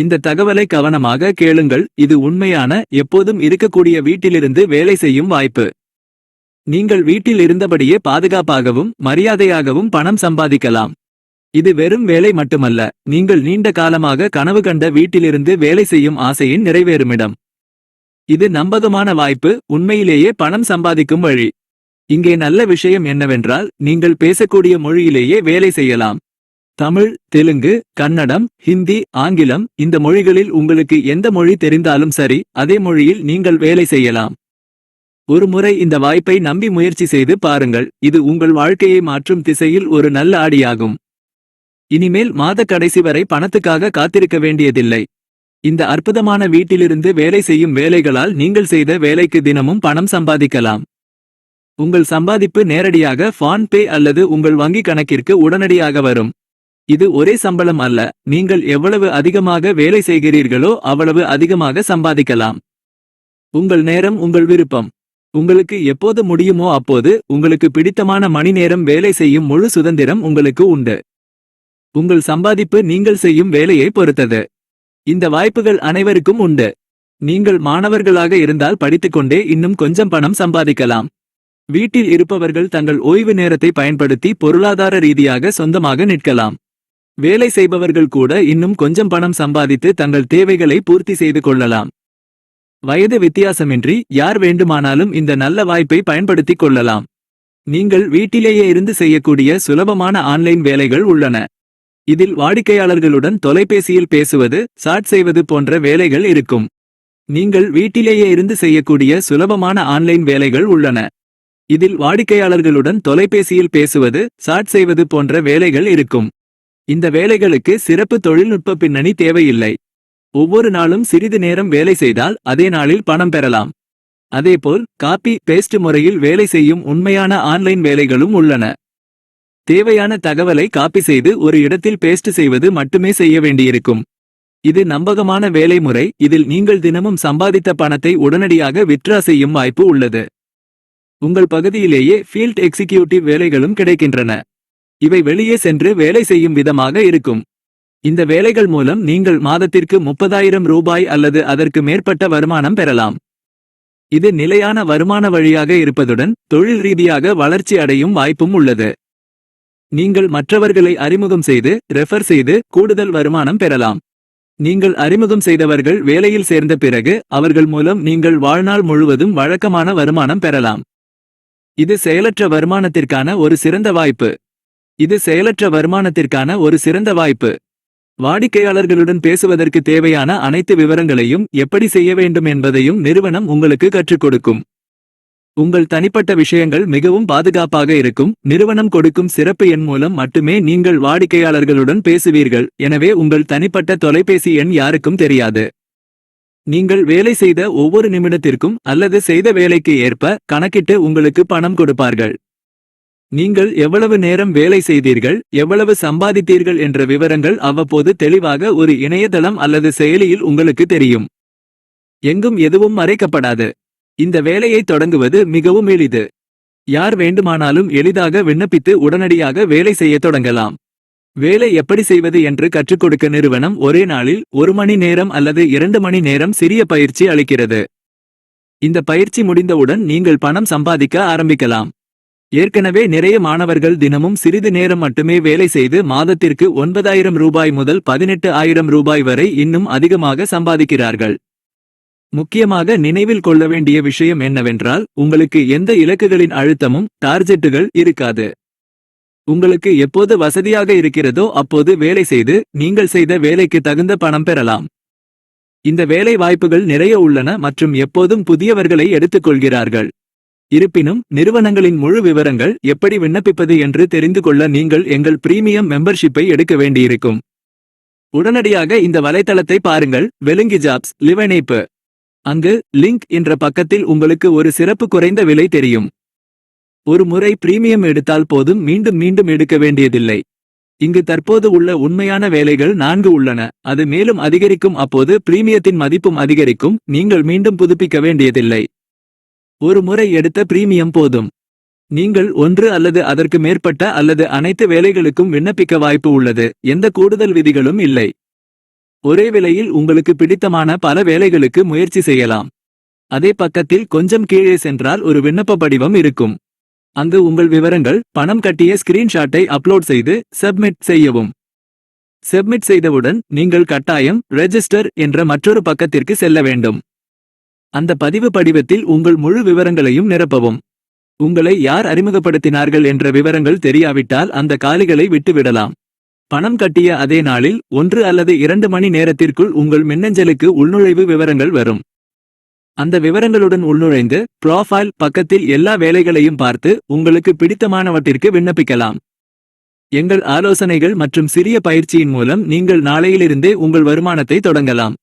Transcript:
இந்த தகவலை கவனமாக கேளுங்கள். இது உண்மையான எப்போதும் இருக்கக்கூடிய வீட்டிலிருந்து வேலை செய்யும் வாய்ப்பு. நீங்கள் வீட்டில் இருந்தபடியே பாதுகாப்பாகவும் மரியாதையாகவும் பணம் சம்பாதிக்கலாம். இது வெறும் வேலை மட்டுமல்ல நீங்கள் நீண்ட காலமாக கனவு கண்ட வீட்டிலிருந்து வேலை செய்யும் ஆசையின் நிறைவேறுமிடம். இது நம்பகமான வாய்ப்பு உண்மையிலேயே பணம் சம்பாதிக்கும் வழி. இங்கே நல்ல விஷயம் என்னவென்றால் நீங்கள் பேசக்கூடிய மொழியிலேயே வேலை செய்யலாம். தமிழ் தெலுங்கு கன்னடம் ஹிந்தி ஆங்கிலம் இந்த மொழிகளில் உங்களுக்கு எந்த மொழி தெரிந்தாலும் சரி அதே மொழியில் நீங்கள் வேலை செய்யலாம். ஒரு முறை இந்த வாய்ப்பை நம்பி முயற்சி செய்து பாருங்கள் இது உங்கள் வாழ்க்கையை மாற்றும் திசையில் ஒரு நல்ல ஆடியாகும் இனிமேல் மாத கடைசி வரை பணத்துக்காக காத்திருக்க வேண்டியதில்லை. இந்த அற்புதமான வீட்டிலிருந்து வேலை செய்யும் வேலைகளால் நீங்கள் செய்த வேலைக்கு தினமும் பணம் சம்பாதிக்கலாம். உங்கள் சம்பாதிப்பு நேரடியாக ஃபான்பே அல்லது உங்கள் வங்கி கணக்கிற்கு உடனடியாக வரும். இது ஒரே சம்பளம் அல்ல. நீங்கள் எவ்வளவு அதிகமாக வேலை செய்கிறீர்களோ அவ்வளவு அதிகமாக சம்பாதிக்கலாம். உங்கள் நேரம் உங்கள் விருப்பம். உங்களுக்கு எப்போது முடியுமோ அப்போது உங்களுக்கு பிடித்தமான மணி நேரம் வேலை செய்யும் முழு சுதந்திரம் உங்களுக்கு உண்டு. உங்கள் சம்பாதிப்பு நீங்கள் செய்யும் வேலையை பொறுத்தது. இந்த வாய்ப்புகள் அனைவருக்கும் உண்டு. நீங்கள் மாணவர்களாக இருந்தால் படித்துக்கொண்டே இன்னும் கொஞ்சம் பணம் சம்பாதிக்கலாம். வீட்டில் இருப்பவர்கள் தங்கள் ஓய்வு நேரத்தை பயன்படுத்தி பொருளாதார ரீதியாக சொந்தமாக நிற்கலாம். வேலை செய்பவர்கள் கூட இன்னும் கொஞ்சம் பணம் சம்பாதித்து தங்கள் தேவைகளை பூர்த்தி செய்து கொள்ளலாம். வயது வித்தியாசமின்றி யார் வேண்டுமானாலும் இந்த நல்ல வாய்ப்பை பயன்படுத்திக் கொள்ளலாம். நீங்கள் வீட்டிலேயே இருந்து செய்யக்கூடிய சுலபமான ஆன்லைன் வேலைகள் உள்ளன. இதில் வாடிக்கையாளர்களுடன் தொலைபேசியில் பேசுவது சாட் செய்வது போன்ற வேலைகள் இருக்கும். நீங்கள் வீட்டிலேயே இருந்து செய்யக்கூடிய சுலபமான ஆன்லைன் வேலைகள் உள்ளன. இதில் வாடிக்கையாளர்களுடன் தொலைபேசியில் பேசுவது சாட் செய்வது போன்ற வேலைகள் இருக்கும். இந்த வேலைகளுக்கு சிறப்பு தொழில்நுட்ப பின்னணி தேவையில்லை. ஒவ்வொரு நாளும் சிறிது நேரம் வேலை செய்தால் அதே நாளில் பணம் பெறலாம். அதேபோல் காப்பி பேஸ்ட் முறையில் வேலை செய்யும் உண்மையான ஆன்லைன் வேலைகளும் உள்ளன. தேவையான தகவலை காப்பி செய்து ஒரு இடத்தில் பேஸ்ட் செய்வது மட்டுமே செய்ய வேண்டியிருக்கும். இது நம்பகமான வேலை முறை இதில் நீங்கள் தினமும் சம்பாதித்த பணத்தை உடனடியாக வித்ரா செய்யும் வாய்ப்பு உள்ளது. உங்கள் பகுதியிலேயே ஃபீல்ட் எக்ஸிக்யூட்டிவ் வேலைகளும் கிடைக்கின்றன. இவை வெளியே சென்று வேலை செய்யும் விதமாக இருக்கும். இந்த வேலைகள் மூலம் நீங்கள் மாதத்திற்கு முப்பதாயிரம் ரூபாய் அல்லது அதற்கு மேற்பட்ட வருமானம் பெறலாம். இது நிலையான வருமான வழியாக இருப்பதுடன் தொழில் ரீதியாக வளர்ச்சி அடையும் வாய்ப்பும் உள்ளது. நீங்கள் மற்றவர்களை அறிமுகம் செய்து ரெஃபர் செய்து கூடுதல் வருமானம் பெறலாம். நீங்கள் அறிமுகம் செய்தவர்கள் வேலையில் சேர்ந்த பிறகு அவர்கள் மூலம் நீங்கள் வாழ்நாள் முழுவதும் வழக்கமான வருமானம் பெறலாம். இது செயலற்ற வருமானத்திற்கான ஒரு சிறந்த வாய்ப்பு. இது செயலற்ற வருமானத்திற்கான ஒரு சிறந்த வாய்ப்பு. வாடிக்கையாளர்களுடன் பேசுவதற்கு தேவையான அனைத்து விவரங்களையும் எப்படி செய்ய வேண்டும் என்பதையும் நிறுவனம் உங்களுக்கு கற்றுக் கொடுக்கும். உங்கள் தனிப்பட்ட விஷயங்கள் மிகவும் பாதுகாப்பாக இருக்கும். நிறுவனம் கொடுக்கும் சிறப்பு எண் மூலம் மட்டுமே நீங்கள் வாடிக்கையாளர்களுடன் பேசுவீர்கள். எனவே உங்கள் தனிப்பட்ட தொலைபேசி எண் யாருக்கும் தெரியாது. நீங்கள் வேலை செய்த ஒவ்வொரு நிமிடத்திற்கும் அல்லது செய்த வேலைக்கு ஏற்ப கணக்கிட்டு உங்களுக்கு பணம் கொடுப்பார்கள். நீங்கள் எவ்வளவு நேரம் வேலை செய்தீர்கள் எவ்வளவு சம்பாதித்தீர்கள் என்ற விவரங்கள் அவ்வப்போது தெளிவாக ஒரு இணையதளம் அல்லது செயலியில் உங்களுக்கு தெரியும். எங்கும் எதுவும் மறைக்கப்படாது. இந்த வேலையை தொடங்குவது மிகவும் எளிது. யார் வேண்டுமானாலும் எளிதாக விண்ணப்பித்து உடனடியாக வேலை செய்யத் தொடங்கலாம். வேலை எப்படி செய்வது என்று கற்றுக் கொடுக்க நிறுவனம் ஒரே நாளில் ஒரு மணி நேரம் அல்லது இரண்டு மணி நேரம் சிறிய பயிற்சி அளிக்கிறது. இந்த பயிற்சி முடிந்தவுடன் நீங்கள் பணம் சம்பாதிக்க ஆரம்பிக்கலாம். ஏற்கனவே நிறைய மாணவர்கள் தினமும் சிறிது நேரம் மட்டுமே வேலை செய்து மாதத்திற்கு ஒன்பதாயிரம் ரூபாய் முதல் பதினெட்டு ஆயிரம் ரூபாய் வரை இன்னும் அதிகமாக சம்பாதிக்கிறார்கள். முக்கியமாக நினைவில் கொள்ள வேண்டிய விஷயம் என்னவென்றால் உங்களுக்கு எந்த இலக்குகளின் அழுத்தமும் டார்ஜெட்டுகள் இருக்காது. உங்களுக்கு எப்போது வசதியாக இருக்கிறதோ அப்போது வேலை செய்து நீங்கள் செய்த வேலைக்கு தகுந்த பணம் பெறலாம். இந்த வேலை வாய்ப்புகள் நிறைய உள்ளன மற்றும் எப்போதும் புதியவர்களை எடுத்துக்கொள்கிறார்கள். இருப்பினும் நிறுவனங்களின் முழு விவரங்கள் எப்படி விண்ணப்பிப்பது என்று தெரிந்து கொள்ள நீங்கள் எங்கள் பிரீமியம் மெம்பர்ஷிப்பை எடுக்க வேண்டியிருக்கும். உடனடியாக இந்த வலைத்தளத்தை பாருங்கள். வெலுங்கி ஜாப்ஸ் லிவனைப்பு. அங்கு லிங்க் என்ற பக்கத்தில் உங்களுக்கு ஒரு சிறப்பு குறைந்த விலை தெரியும். ஒரு முறை பிரீமியம் எடுத்தால் போதும் மீண்டும் மீண்டும் எடுக்க வேண்டியதில்லை. இங்கு தற்போது உள்ள உண்மையான வேலைகள் நான்கு உள்ளன. அது மேலும் அதிகரிக்கும் அப்போது பிரீமியத்தின் மதிப்பும் அதிகரிக்கும். நீங்கள் மீண்டும் புதுப்பிக்க வேண்டியதில்லை. ஒரு முறை எடுத்த பிரீமியம் போதும். நீங்கள் ஒன்று அல்லது அதற்கு மேற்பட்ட அல்லது அனைத்து வேலைகளுக்கும் விண்ணப்பிக்க வாய்ப்பு உள்ளது. எந்த கூடுதல் விதிகளும் இல்லை. ஒரே விலையில் உங்களுக்கு பிடித்தமான பல வேலைகளுக்கு முயற்சி செய்யலாம். அதே பக்கத்தில் கொஞ்சம் கீழே சென்றால் ஒரு விண்ணப்ப படிவம் இருக்கும். அங்கு உங்கள் விவரங்கள் பணம் கட்டிய ஸ்கிரீன்ஷாட்டை அப்லோட் செய்து சப்மிட் செய்யவும். சப்மிட் செய்தவுடன் நீங்கள் கட்டாயம் ரெஜிஸ்டர் என்ற மற்றொரு பக்கத்திற்கு செல்ல வேண்டும். அந்த பதிவு படிவத்தில் உங்கள் முழு விவரங்களையும் நிரப்பவும். உங்களை யார் அறிமுகப்படுத்தினார்கள் என்ற விவரங்கள் தெரியாவிட்டால் அந்த காலிகளை விட்டுவிடலாம். பணம் கட்டிய அதே நாளில் ஒன்று அல்லது இரண்டு மணி நேரத்திற்குள் உங்கள் மின்னஞ்சலுக்கு உள்நுழைவு விவரங்கள் வரும். அந்த விவரங்களுடன் உள்நுழைந்து ப்ரோஃபைல் பக்கத்தில் எல்லா வேலைகளையும் பார்த்து உங்களுக்கு பிடித்தமானவற்றிற்கு விண்ணப்பிக்கலாம். எங்கள் ஆலோசனைகள் மற்றும் சிறிய பயிற்சியின் மூலம் நீங்கள் நாளையிலிருந்தே உங்கள் வருமானத்தை தொடங்கலாம்.